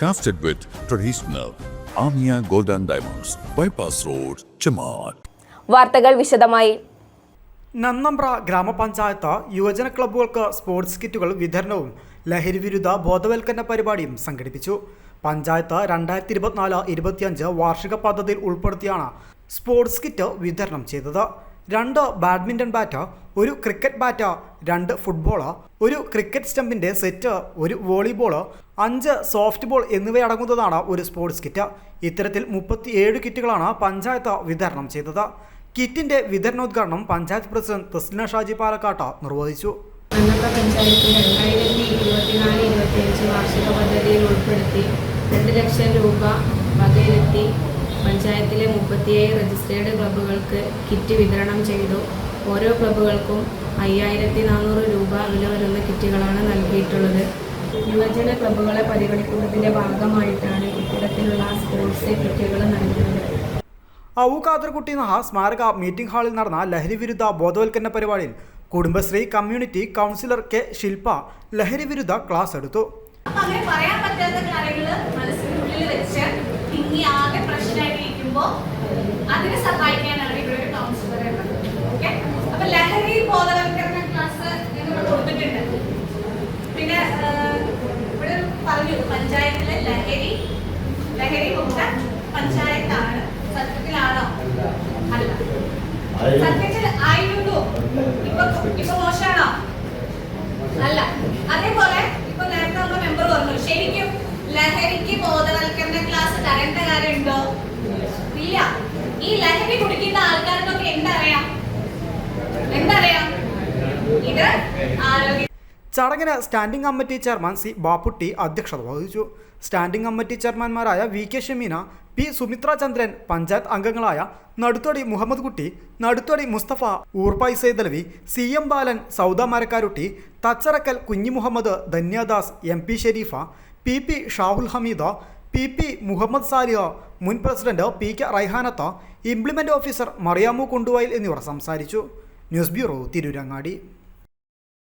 Crafted with traditional Amia Golden Diamonds, Bypass Road, Chamat. വാർത്തകൾ വിശദമായി. നന്നമ്പ്ര ഗ്രാമപഞ്ചായത്ത് യുവജന ക്ലബ്ബുകൾക്ക് സ്പോർട്സ് കിറ്റുകൾ വിതരണവും ലഹരി വിരുദ്ധ ബോധവൽക്കരണ പരിപാടിയും സംഘടിപ്പിച്ചു. പഞ്ചായത്ത് രണ്ടായിരത്തി ഇരുപത്തിനാല് ഇരുപത്തിയഞ്ച് വാർഷിക പദ്ധതിയിൽ ഉൾപ്പെടുത്തിയാണ് സ്പോർട്സ് കിറ്റ് വിതരണം ചെയ്തത്. രണ്ട് ബാഡ്മിന്റൺ ബാറ്റോ ഒരു ക്രിക്കറ്റ് ബാറ്റോ രണ്ട് ഫുട്ബോളോ ഒരു ക്രിക്കറ്റ് സ്റ്റമ്പിന്റെ സെറ്റോ ഒരു വോളിബോളോ അഞ്ച് സോഫ്റ്റ് ബോൾ എന്നിവയടങ്ങുന്നതാണ് ഒരു സ്പോർട്സ് കിറ്റ്. ഇത്തരത്തിൽ മുപ്പത്തിയേഴ് കിറ്റുകളാണ് പഞ്ചായത്ത് വിതരണം ചെയ്തത്. കിറ്റിന്റെ വിതരണോദ്ഘാടനം പഞ്ചായത്ത് പ്രസിഡന്റ് തസ്ലിന ഷാജി പാലക്കാട്ട നിർവഹിച്ചു. പഞ്ചായത്ത് രണ്ടായിരത്തി ഇരുപത്തിനാല് ഇരുപത്തിയഞ്ച് വാർഷിക പദ്ധതിയിൽ ഉൾപ്പെടുത്തി രണ്ട് ലക്ഷം രൂപ വകയിരുത്തി പഞ്ചായത്തിലെ മുപ്പത്തിയേഴ് രജിസ്റ്റേർഡ് ക്ലബ്ബുകൾക്ക് കിറ്റ് വിതരണം ചെയ്തു. ഓരോ ക്ലബ്ബുകൾക്കും അയ്യായിരത്തി നാനൂറ് രൂപ വില വരുന്ന കിറ്റുകളാണ് നൽകിയിട്ടുള്ളത്. യുവജന ക്ലബ്ബുകളെ പരിഗണിക്കുന്നതിന്റെ ഭാഗമായിട്ടാണ് ഇത്തരത്തിലുള്ള സ്പോർട്സ് കിറ്റുകൾ നൽകുന്നത്. ഔ കാതർകുട്ടി നഹ സ്മാരക മീറ്റിംഗ് ഹാളിൽ നടന്ന ലഹരി വിരുദ്ധ ബോധവൽക്കരണ പരിപാടിയിൽ Kudumbashree community councillor K Shilpa ലഹരി വിരുദ്ധ ക്ലാസ് എടുത്തു. അതിനെ സഹായിക്കാനാണ് ഇവിടെ ഒരു കൗൺസിലർ ഉള്ളത് ഓക്കെ അപ്പൊ ലഹരി ബോധവൽക്കരണ ക്ലാസ് ഞങ്ങൾ കൊടുത്തിട്ടുണ്ട്. പിന്നെ ഇവിടെ പറഞ്ഞു പഞ്ചായത്തിലെ ലഹരി ലഹരി മുക്ത പഞ്ചായത്താണ്. സത്യത്തിലാണോ? അല്ല. സത്യത്തിൽ ആയിരുന്നു. ഇപ്പൊ ഇപ്പൊ മോശമാണോ? അല്ല. അതേപോലെ ഇപ്പൊ നേരത്തെ നമ്മുടെ മെമ്പർ പറഞ്ഞു ശരിക്കും ലഹരിക്ക് ബോധവൽക്കരണ ക്ലാസ് തരേണ്ട കാര്യമുണ്ടോ? ഇല്ല. ഈ ലഹരി കുടിക്കുന്ന ആൾക്കാർക്കൊക്കെ എന്തറിയാം? എന്തറിയാം? ഇത് ആരോഗ്യ ചടങ്ങിന് standing committee chairman C Bapputty അധ്യക്ഷത വഹിച്ചു. Standing committee ചെയർമാൻമാരായ V K Shameena P Sumithra Chandran panchayat അംഗങ്ങളായ Naduthodi Muhammad Kutty Naduthodi Musthafa Oorppayi Saidalavi C M Balan Sauda Marakkarutty Thacharakkal Kunhi Muhammad Dhanyadas M P Sharifa P P Shahul Hameeda P P Muhammad Saliha മുൻ president P K Raihanath implement officer Mariyamu Konduvayil എന്നിവർ സംസാരിച്ചു. News bureau Tirurangadi.